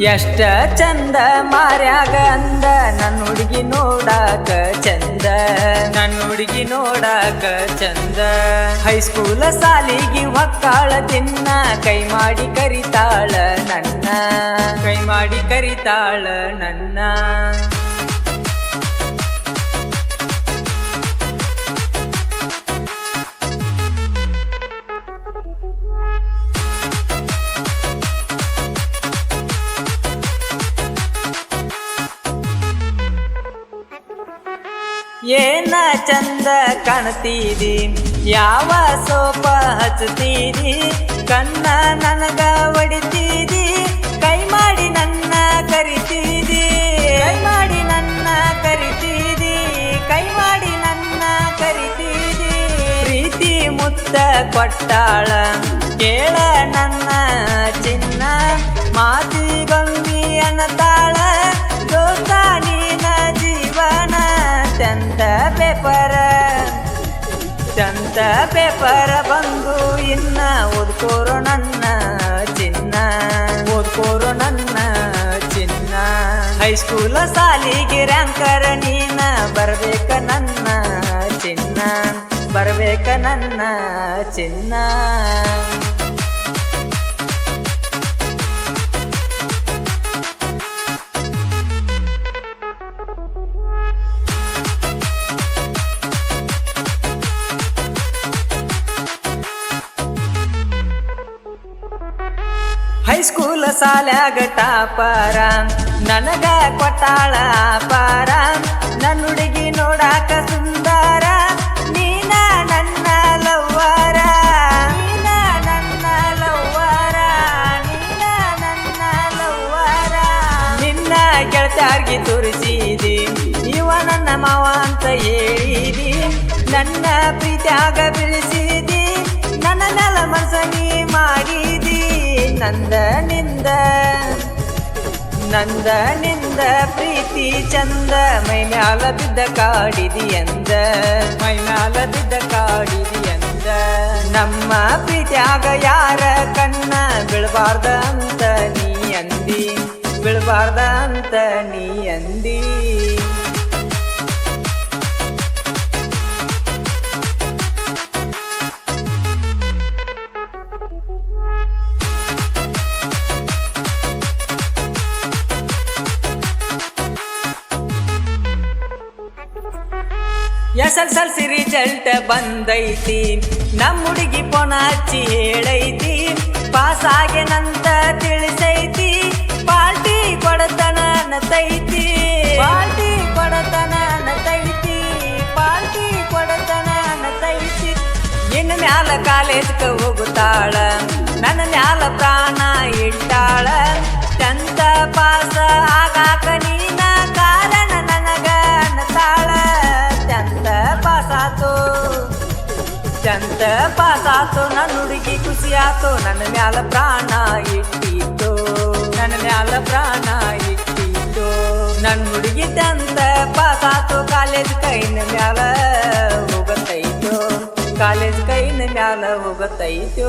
ಎಷ್ಟ ಚಂದ ಮಾರ್ಯಾಗ ಅಂದ ನನ್ನ ಹುಡುಗಿ ನೋಡಾಕ ಚಂದ. ನನ್ನ ಹುಡುಗಿ ನೋಡಾಕ ಚಂದ. ಹೈಸ್ಕೂಲ ಸಾಲಿಗೆ ಹೊಕ್ಕಾಳ ತಿನ್ನ, ಕೈ ಮಾಡಿ ಕರಿತಾಳ ನನ್ನ. ಕೈ ಮಾಡಿ ಕರಿತಾಳ ನನ್ನ. ಏನ ಚಂದ ಕಾಣ್ತೀರಿ? ಯಾವ ಸೋಪ ಹಚ್ಚತೀರಿ ಕಣ್ಣ ನನಗ ಒಡಿತೀರಿ ಕೈ ಮಾಡಿ ನನ್ನ ಕರಿತೀರಿ? ಕೈ ಮಾಡಿ ನನ್ನ ಕರಿತೀರಿ? ಕೈ ಮಾಡಿ ನನ್ನ ಕರಿತೀರಿ? ಪ್ರೀತಿ ಮುತ್ತ ಕೊಟ್ಟಾಳ, ಕೇಳ ನನ್ನ ಚಿನ್ನ. ಮಾತಿಗೊಂಬಿ ಅನ್ನತಾಳ ದೋಸ್ತಾನಿ ಪೇಪರ. ಚಂದ ಪೇಪರ ಬಂದು ಇನ್ನ ಓದ್ಕೋರು ನನ್ನ ಚಿನ್ನ. ಓದ್ಕೋರು ನನ್ನ ಚಿನ್ನ. ಹೈಸ್ಕೂಲ ಸಾಲಿಗೆ ರ್ಯಾಂಕರ ನೀನ ಬರ್ಬೇಕ ನನ್ನ ಚಿನ್ನ. ಬರ್ಬೇಕ ನನ್ನ ಚಿನ್ನ. ಹೈಸ್ಕೂಲ್ ಸಾಲ್ಯಾಗ ಟಾಪಾರ, ನನಗ ಕೊಟ್ಟಾಳ ಪಾರ ನನ್ನ ಹುಡುಗಿ ನೋಡಾಕ ಸುಂದರ, ನೀನ ನನ್ನ ಲವ್ವಾರ, ನೀನ ನನ್ನ ಲವ್ವಾರ, ನೀನ ನನ್ನ ಲವ್ವಾರ. ನಿನ್ನ ಗೆಳತ್ಯಾರ್ಗಿ ತೋರಿಸಿದಿ, ಇವ ನನ್ನ ಮಾವ ಅಂತ ಹೇಳಿದಿ, ನನ್ನ ಪ್ರೀತಿಯಾಗ ಬಿಡಿಸಿದಿ. ನಂದ ನಿಂದ ನಂದ ಪ್ರೀತಿ ಚಂದ ಮೈ ಮ್ಯಾಲ ಬಿದ್ದ ಕಾಡಿದಿ ಎಂದ. ಮೈ ಮ್ಯಾಲ ಬಿದ್ದ ಕಾಡಿದಿ ಎಂದ. ನಮ್ಮ ಪ್ರೀತ್ಯಾಗ ಯಾರ ಕಣ್ಣ ಬೀಳಬಾರ್ದ ಅಂತ ನೀ ಅಂದಿ, ಬೀಳಬಾರ್ದ ಅಂತ ನೀ ಅಂದಿ. S L L C result ಬಂದೈತಿ ನಮ್ಮ ಹುಡುಗಿ ಪೊಣ ಹಚ್ಚಿ ಹೇಳೈತಿ ಪಾಸ್ ಆಗ್ಯನಂತ ತಿಳಿಸೈತಿ ಪಾರ್ಟಿ ಕೊಡತನ ಅನ್ನತೈತಿ ಪಾರ್ಟಿ ಕೊಡತನ ಅನ್ನತೈತಿ ಪಾರ್ಟಿ ಕೊಡತನ ಅನ್ನತೈತಿ ಇನ್ನು ಮ್ಯಾಲ ಕಾಲೇಜ್ಗೆ ಹೋಗುತ್ತಾಳ ನನ್ನ ಮ್ಯಾಲ ಪ್ರಾಣ ಇಟ್ಟಾಳ ಚಂದ ಪಾಸ ಆಗಾಕ ನೀನ ಚಂದ ಪಾಸಾತು, ನನ್ನ ಹುಡುಗಿ ಖುಷಿ ಆತು ನನ್ನ ಮ್ಯಾಲ ಪ್ರಾಣ ಇಟ್ಟಿತ್ತು ನನ್ನ ಮ್ಯಾಲ ಪ್ರಾಣ ಇಟ್ಟಿತ್ತು ನನ್ನ ಹುಡುಗಿ ಚಂದ ಪಾಸಾತು, ಕಾಲೇಜ್ ಕೈನ ಮ್ಯಾಲ ಹೋಗತ್ತೈತು. ಕಾಲೇಜ್ ಕೈನ ಮ್ಯಾಲ ಹೋಗತೈತು